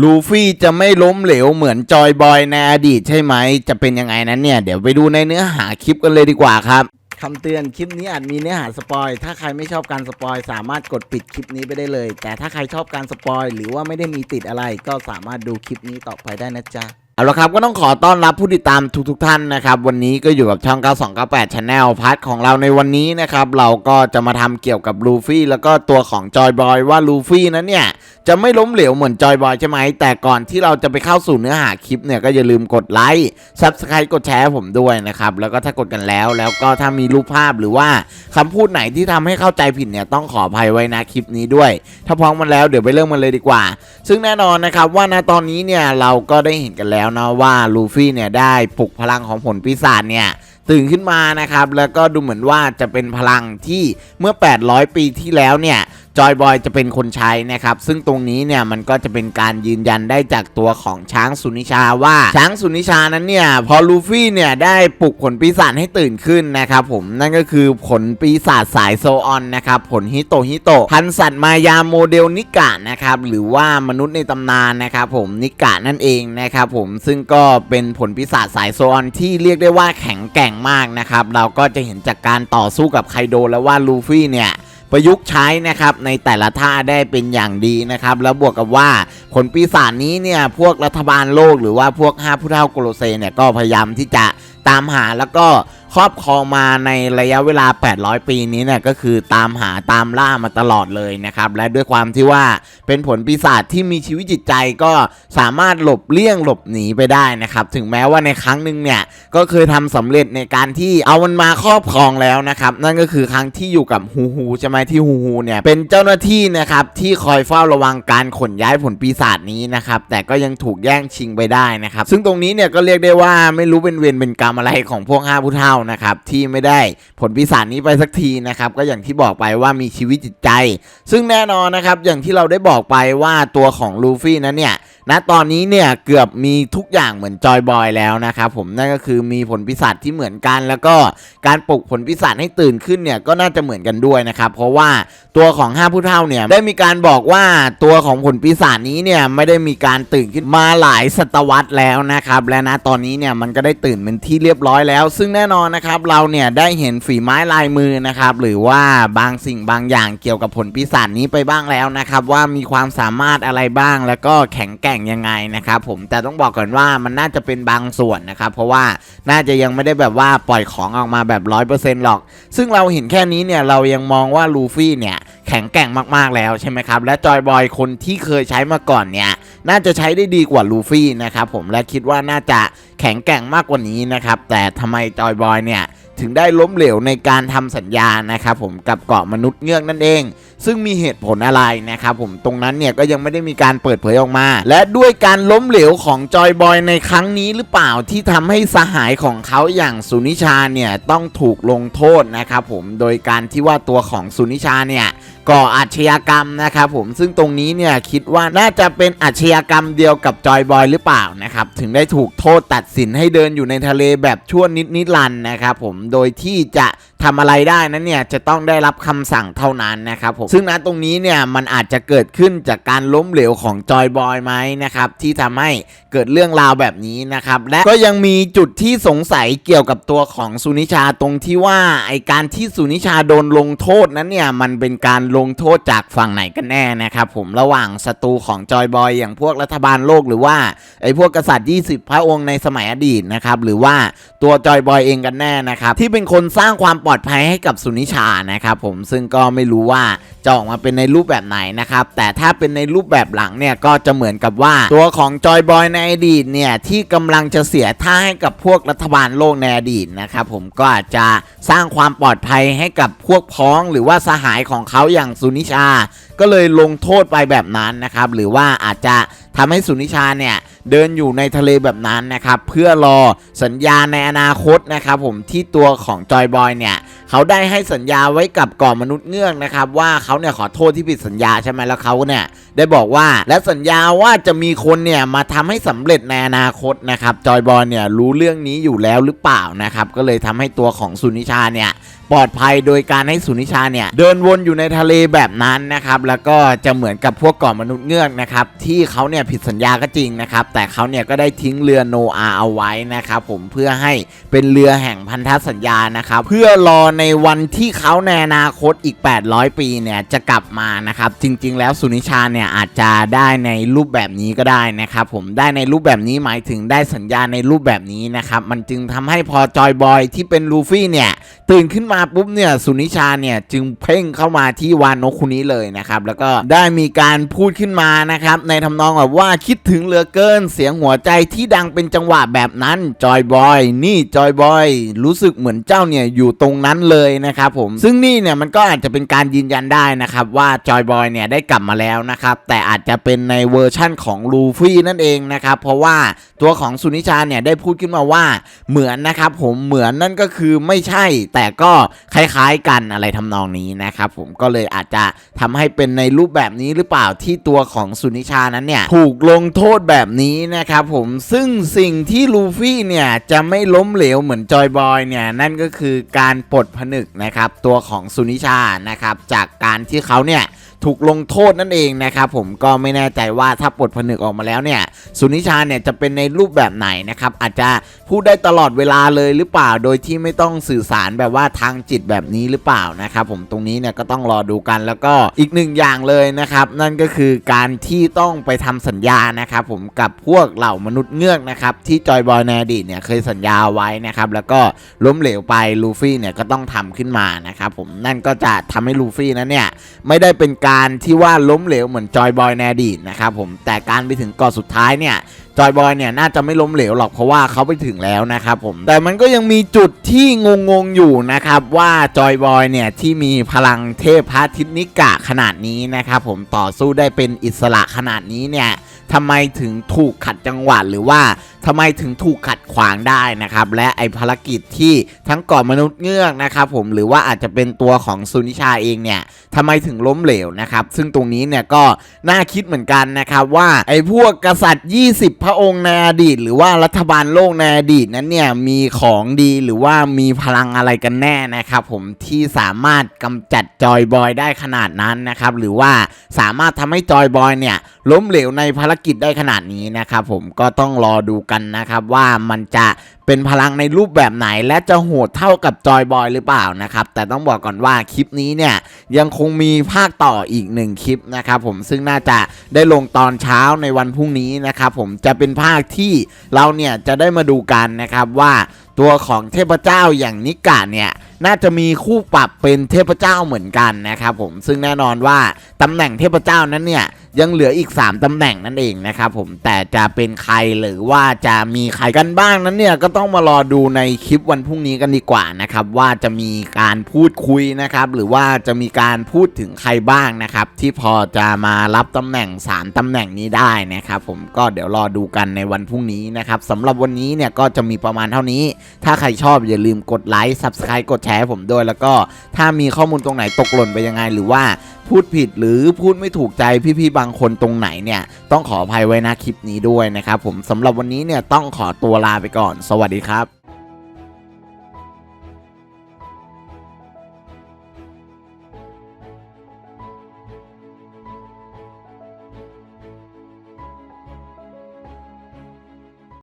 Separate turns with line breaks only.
ลูฟี่จะไม่ล้มเหลวเหมือนจอยบอยในอดีตใช่ไหม จะเป็นยังไงนั้นเนี่ย เดี๋ยวไปดูในเนื้อหาคลิปกันเลยดีกว่าครับคำเตือนคลิปนี้อาจมีเนื้อหาสปอย ถ้าใครไม่ชอบการสปอย สามารถกดปิดคลิปนี้ไปได้เลย แต่ถ้าใครชอบการสปอย หรือว่าไม่ได้มีติดอะไร ก็สามารถดูคลิปนี้ต่อไปได้นะจ๊ะ เอาละครับก็ต้องขอต้อนรับผู้ติดตามทุกๆทท่านนะครับ วันนี้ก็อยู่กับช่อง 9298 Channel พาร์ทของเราในวันนี้นะครับ เราก็จะมาทำเกี่ยวกับลูฟี่แล้วก็ตัวของจอยบอยว่าลูฟี่นั้นเนี่ย จะไม่ล้มเหลวเหมือนจอยบอยใช่ไหม แต่ก่อนที่เราจะไปเข้าสู่เนื้อหาคลิปเนี่ยก็อย่าลืมกดไลค์ Subscribe กดแชร์ผมด้วยนะครับ แล้วก็ถ้ากดกันแล้ว แล้วก็ถ้ามีรูปภาพหรือว่าคำพูดไหนที่ทำให้เข้าใจผิดเนี่ยต้องขออภัยไว้นะคลิปนี้ด้วย ถ้าพร้อมมันแล้วเดี๋ยวไปเริ่มมันเลยดีกว่า ซึ่งแน่นอนนะครับว่าณตอนนี้เนี่ยเราก็ได้เห็นกันแล้วนะว่าลูฟี่เนี่ยได้ปลุกพลังของผลปีศาจเนี่ยตื่นขึ้นมานะครับ แล้วก็ดูเหมือนว่าจะเป็นพลังที่เมื่อ 800 ปีที่แล้วเนี่ย จอยบอยจะเป็นคนใช้นะครับ ซึ่งตรงนี้เนี่ยมันก็จะเป็นการยืนยันได้จากตัวของช้างสุนิชาว่าช้างสุนิชานั้นเนี่ยพอลูฟี่เนี่ยได้ปลุกผลปีศาจให้ตื่นขึ้นนะครับผมนั่นก็คือผลปีศาจสายโซออนนะครับผลฮิโตฮิโตพันสัตว์มายาโมเดลนิกะนะครับหรือว่ามนุษย์ในตำนานนะครับผมนิกะนั่นเองนะครับผมซึ่งก็เป็นผลปีศาจสายโซออนที่เรียกได้ว่าแข็งแกร่งมากนะครับเราก็จะเห็นจากการต่อสู้กับไคโดแล้วว่าลูฟี่เนี่ย ประยุกต์ใช้นะครับในแต่ละท่าได้เป็นอย่างดีนะครับ แล้วบวกกับว่าผลปีศาจนี้เนี่ยพวกรัฐบาลโลกหรือว่าพวกห้าผู้เท่าโกโลเซเนี่ยก็พยายามที่จะตามหาแล้วก็ ครอบครองมาในระยะเวลา 800 ปีนี้เนี่ยก็คือตามหาตามล่ามาตลอดเลยนะครับและด้วยความที่ว่าเป็นผลปีศาจที่มีชีวิตจิตใจก็สามารถหลบเลี่ยงหลบหนีไปได้นะครับถึงแม้ว่าในครั้งหนึ่งเนี่ยก็เคยทำสำเร็จในการที่เอามันมาครอบครองแล้วนะครับนั่นก็คือครั้งที่อยู่กับฮูฮูใช่ไหมที่ฮูฮูเนี่ยเป็นเจ้าหน้าที่นะครับที่คอยเฝ้าระวังการขนย้ายผลปีศาจนี้นะครับแต่ก็ยังถูกแย่งชิงไปได้นะครับซึ่งตรงนี้เนี่ยก็เรียกได้ว่าไม่รู้เป็นเวรเป็นกรรมอะไรของพวกห้าผู้เท่านะครับที่ไม่ได้ผลปีศาจนี้ไปสักทีนะครับก็อย่างที่บอกไปว่ามีชีวิตจิตใจ ซึ่งแน่นอนนะครับอย่างที่เราได้บอกไปว่าตัวของลูฟี่นั้นเนี่ยณตอนนี้เนี่ยเกือบมีทุกอย่างเหมือนจอยบอยแล้วนะครับผมนั่นก็คือมีผลปีศาจที่เหมือนกัน แล้วก็การปลุกผลปีศาจให้ตื่นขึ้นเนี่ยก็น่าจะเหมือนกันด้วยนะครับเพราะว่าตัวของห้าผู้เท่าเนี่ยได้มีการบอกว่าตัวของผลปีศาจนี้เนี่ยไม่ได้มีการตื่นขึ้นมาหลายศตวรรษแล้วนะครับและณตอนนี้เนี่ยมันก็ได้ตื่นเป็นที่เรียบร้อยแล้ว ซึ่งแน่นอนนะครับเราเนี่ยได้เห็นฝีไม้ลายมือนะครับหรือว่าบางสิ่งบางอย่างเกี่ยวกับผลปีศาจนี้ไปบ้างแล้วนะครับว่ามีความสามารถอะไรบ้างแล้วก็แข็งแกร่งยังไงนะครับผมแต่ต้องบอกก่อนว่ามันน่าจะเป็นบางส่วนนะครับเพราะว่าน่าจะยังไม่ได้แบบว่าปล่อยของออกมาแบบร้อยเปอร์เซ็นต์หรอก ซึ่งเราเห็นแค่นี้เนี่ยเรายังมองว่าลูฟี่เนี่ยแข็งแกร่งมากๆแล้วใช่ไหมครับและจอยบอยคนที่เคยใช้มาก่อนเนี่ยน่าจะใช้ได้ดีกว่าลูฟี่นะครับผมและคิดว่าน่าจะแข็งแกร่งมากกว่านี้นะครับแต่ทำไมจอยบอยเนี่ยถึงได้ล้มเหลวในการทำสัญญานะครับผมกับเกาะมนุษย์เงือกนั่นเอง ซึ่งมีเหตุผลอะไรนะครับผมตรงนั้นเนี่ยก็ยังไม่ได้มีการเปิดเผยออกมา และด้วยการล้มเหลวของจอยบอยในครั้งนี้หรือเปล่าที่ทำให้สหายของเขาอย่างสุนิชาเนี่ยต้องถูกลงโทษนะครับผมโดยการที่ว่าตัวของสุนิชาเนี่ย ก่ออาชญากรรมนะครับผมซึ่งตรงนี้เนี่ยคิดว่าน่าจะเป็นอาชญากรรมเดียวกับจอยบอยหรือเปล่านะครับถึงได้ถูกโทษตัดสินให้เดินอยู่ในทะเลแบบชั่วนิดนิรันนะครับผมโดยที่จะทำอะไรได้นั้นเนี่ยจะต้องได้รับคำสั่งเท่านั้นนะครับผมซึ่งณตรงนี้เนี่ยมันอาจจะเกิดขึ้นจากการล้มเหลวของจอยบอยไหมนะครับที่ทำให้เกิดเรื่องราวแบบนี้นะครับ และก็ยังมีจุดที่สงสัยเกี่ยวกับตัวของสุนิชาตรงที่ว่าไอการที่สุนิชาโดนลงโทษนั้นเนี่ยมันเป็นการลงโทษจากฝั่งไหนกันแน่นะครับผมระหว่างศัตรูของจอยบอยอย่างพวกรัฐบาลโลกหรือว่าไอพวกกษัตริย์ 20 พระองค์ในสมัยอดีตนะครับหรือว่าตัวจอยบอยเองกันแน่นะครับที่เป็นคนสร้างความปลอดภัยให้กับสุนิชานะครับผมซึ่งก็ไม่รู้ว่าจะออกมาเป็นในรูปแบบไหนนะครับแต่ถ้าเป็นในรูปแบบหลังเนี่ยก็จะเหมือนกับว่าตัวของจอยบอยนในอดีตเนี่ยที่กำลังจะเสียท่าให้กับพวกรัฐบาลโลกในอดีตนะครับผมก็อาจจะสร้างความปลอดภัยให้กับพวกพ้องหรือว่าสหายของเขาอย่างสุนิชา ก็เลยลงโทษไปแบบนั้นนะครับหรือว่าอาจจะทำให้สุนิชาเนี่ย เดินอยู่ในทะเลแบบนั้นนะครับเพื่อรอสัญญาในอนาคตนะครับผมที่ตัวของจอยบอยเนี่ยเขาได้ให้สัญญาไว้กับก่อมนุษย์เงือกนะครับว่าเขาเนี่ยขอโทษที่ผิดสัญญาใช่ไหมแล้วเขาเนี่ยได้บอกว่าและสัญญาว่าจะมีคนเนี่ยมาทำให้สำเร็จในอนาคตนะครับจอยบอยเนี่ยรู้เรื่องนี้อยู่แล้วหรือเปล่านะครับก็เลยทำให้ตัวของสุนิชาเนี่ย ปลอดภัยโดยการให้สุนิชาเนี่ยเดินวนอยู่ในทะเลแบบนั้นนะครับแล้วก็จะเหมือนกับพวกเกาะมนุษย์เงือกนะครับที่เขาเนี่ยผิดสัญญาก็จริงนะครับแต่เขาเนี่ยก็ได้ทิ้งเรือโนอาเอาไว้นะครับผมเพื่อให้เป็นเรือแห่งพันธสัญญานะครับเพื่อรอในวันที่เขาในอนาคตอีก 800 ปีเนี่ยจะกลับมานะครับจริง ๆ แล้วสุนิชาเนี่ยอาจจะได้ในรูปแบบนี้ก็ได้นะครับผมได้ในรูปแบบนี้หมายถึงได้สัญญาในรูปแบบนี้นะครับมันจึงทำให้พอจอยบอยที่เป็นลูฟี่เนี่ยตื่นขึ้นมาปุ๊บเนี่ยสุนิชาเนี่ยจึงเพ่งเข้ามาที่วานนกคุนี้เลยนะครับแล้วก็ได้มีการพูดขึ้นมานะครับในทำนองแบบว่าคิดถึงเหลือเกินเสียงหัวใจที่ดังเป็นจังหวะแบบนั้นจอยบอยนี่จอยบอยรู้สึกเหมือนเจ้าเนี่ยอยู่ตรงนั้นเลยนะครับผมซึ่งนี่เนี่ยมันก็อาจจะเป็นการยืนยันได้นะครับว่าจอยบอยเนี่ยได้กลับมาแล้วนะครับแต่อาจจะเป็นในเวอร์ชั่นของลูฟี่นั่นเองนะครับเพราะว่าตัวของสุนิชาเนี่ยได้พูดขึ้นมาว่าเหมือนนะครับผมเหมือนนั่นก็คือไม่ใช่ แต่ก็คล้ายๆกันอะไรทำนองนี้นะครับผมก็เลยอาจจะทำให้เป็นในรูปแบบนี้หรือเปล่าที่ตัวของสุนิชานั้นเนี่ยถูกลงโทษแบบนี้นะครับผมซึ่งสิ่งที่ลูฟี่เนี่ยจะไม่ล้มเหลวเหมือนจอยบอยเนี่ยนั่นก็คือการปลดผนึกนะครับตัวของสุนิชานะครับจากการที่เขาเนี่ย ถูกลงโทษนั่นเองนะครับผมก็ไม่แน่ใจว่าถ้าปลดผนึกออกมาแล้วเนี่ยสุนิชาเนี่ยจะเป็นในรูปแบบไหนนะครับอาจจะพูดได้ตลอดเวลาเลยหรือเปล่าโดยที่ไม่ต้องสื่อสารแบบว่าทางจิตแบบนี้หรือเปล่านะครับผมตรงนี้เนี่ยก็ต้องรอดูกันแล้วก็อีกหนึ่งอย่างเลยนะครับนั่นก็คือการที่ต้องไปทำสัญญานะครับผมกับพวกเหล่ามนุษย์เงือกนะครับที่จอยบอยในอดีตเนี่ยเคยสัญญาไว้นะครับแล้วก็ล้มเหลวไปลูฟี่เนี่ยก็ต้องทำขึ้นมานะครับผมนั่นก็จะทำให้ลูฟี่นั้นเนี่ยไม่ได้เป็นการการที่ว่าล้มเหลวเหมือนจอยบอยในอดีตนะครับผมแต่การไปถึงกาะสุดท้ายเนี่ยจอยบอยเนี่ยน่าจะไม่ล้มเหลวหรอกเพราะว่าเขาไปถึงแล้วนะครับผมแต่มันก็ยังมีจุดที่งงๆอยู่นะครับว่าจอยบอยเนี่ยที่มีพลังเทพพระอาทิตนิกะขนาดนี้นะครับผมต่อสู้ได้เป็นอิสระขนาดนี้เนี่ยทำไมถึงถูกขัดจังหวะหรือว่า ทำไมถึงถูกขัดขวางได้นะครับ และไอภารกิจที่ทั้งเกาะมนุษย์เงือกนะครับผมหรือว่าอาจจะเป็นตัวของซุนิชาเองเนี่ยทำไมถึงล้มเหลวนะครับ ซึ่งตรงนี้เนี่ยก็น่าคิดเหมือนกันนะครับว่าไอ้พวกกษัตริย์ 20 พระองค์ในอดีต หรือว่ารัฐบาลโลกในอดีตนั้นเนี่ยมีของดีหรือว่ามีพลังอะไรกันแน่นะครับผมที่สามารถกำจัดจอยบอยได้ขนาดนั้นนะครับหรือว่าสามารถทำให้จอยบอยเนี่ยล้มเหลวในภารกิจได้ขนาดนี้นะครับผมก็ต้องรอดูกันนะครับว่ามันจะเป็นพลังในรูปแบบไหนและจะโหดเท่ากับจอยบอยหรือเปล่านะครับ แต่ต้องบอกก่อนว่าคลิปนี้เนี่ยยังคงมีภาคต่ออีกหนึ่งคลิปนะครับผมซึ่งน่าจะได้ลงตอนเช้าในวันพรุ่งนี้นะครับผมจะเป็นภาคที่เราเนี่ยจะได้มาดูกันนะครับว่าตัวของเทพเจ้าอย่างนิกาเนี่ย น่าจะมีคู่ปรับเป็นเทพเจ้าเหมือนกันนะครับผมซึ่งแน่นอนว่าตำแหน่งเทพเจ้านั้นเนี่ยยังเหลืออีก 3ตำแหน่งนั่นเองนะครับผมแต่จะเป็นใครหรือว่าจะมีใครกันบ้างนั้นเนี่ยก็ต้องมารอดูในคลิปวันพรุ่งนี้กันดีกว่านะครับว่าจะมีการพูดคุยนะครับหรือว่าจะมีการพูดถึงใครบ้างนะครับที่พอจะมารับตำแหน่ง 3ตำแหน่งนี้ได้นะครับผมก็เดี๋ยวรอดูกันในวันพรุ่งนี้นะครับสำหรับวันนี้เนี่ยก็จะมีประมาณเท่านี้ ถ้าใครชอบอย่าลืมกดไลค์ subscribe กดชร์ให้ผมด้วย แล้วก็ถ้ามีข้อมูลตรงไหนตกหล่นไปยังไง หรือว่าพูดผิดหรือพูดไม่ถูกใจพี่ๆบางคนตรงไหนเนี่ยต้องขออภัยไว้นะคลิปนี้ด้วยนะครับผมสำหรับวันนี้เนี่ยต้องขอตัวลาไปก่อน สวัสดีครับ